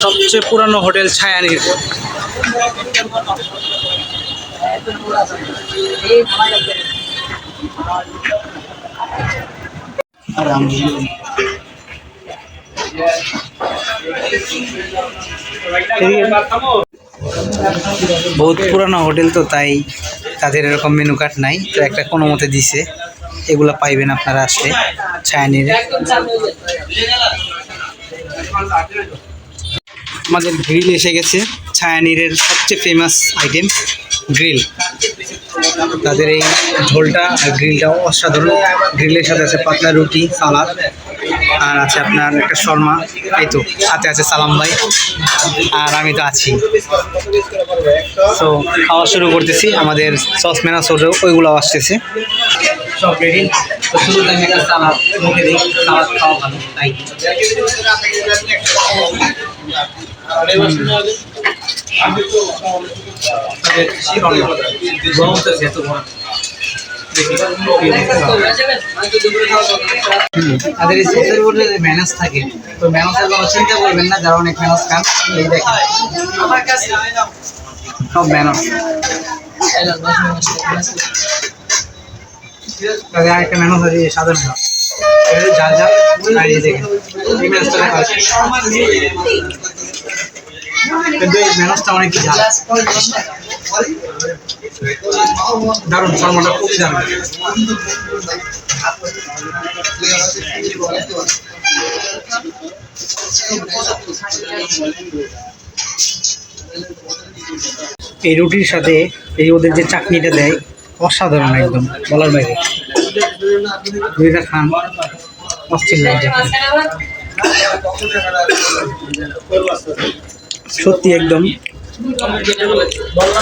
সবচেয়ে পুরানো হোটেল ছায়ানির বহুত পুরানো হোটেল তো, তাই তাদের এরকম মেনু কার্ড নাই। তো একটা কোনো মতে দিছে, এগুলো পাইবেন আপনারা আসলে ছায়ানির আমাদের গ্রিল এসে গেছে। ছায়ানিরের সবচেয়ে ফেমাস আইটেম গ্রিল তাদের এই ঝোলটা আর গ্রিলটা অসাধারণ। গ্রিলের সাথে আছে পাতলা রুটি, সালাদ, আর আছে আপনার একটা শর্মা। এই তো, সাথে আছে সালাম ভাই, আর আমি তো আছি। তো খাওয়া শুরু করতেছি। আমাদের সস মেনা সোডও ওইগুলো আসতেছে তাদের সসের মধ্যে ম্যানেজ থাকে, তো ম্যানেজের কোনো চিন্তা করবেন না, যারা অনেক ম্যানেজ খান, এই দেখেন। সব ম্যানেজ তাদের আরেকটা ম্যানেজ আছে সাধারণ ম্যানেজ ঝাল আর এই দেখেন। এই কিন্তু এই অনেক ঝাল দারুণ শর্মাটা এই রুটির সাথে এই ওদের যে চাটনিটা দেয়, অসাধারণ একদম, বলার বাইরে। রুটিটা খান, অস্থির লাগছে। সত্যি একদম।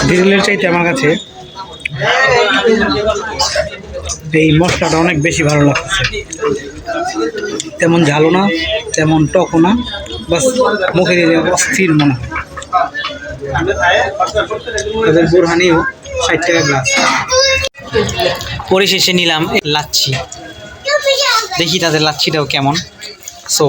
গ্রিলের চাইতে আমার কাছে এই মশলাটা অনেক বেশি ভালো লাগছে তেমন ঝালো না, তেমন টকও না, বাস মুখে দিলে অস্থির মনে হয়। তাদের বুরহানিও ষাট টাকা গ্লাস পরিশেষে নিলাম লাচ্ছি। দেখি তাদের লাচ্ছিটাও কেমন। সো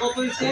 কত হয়েছে?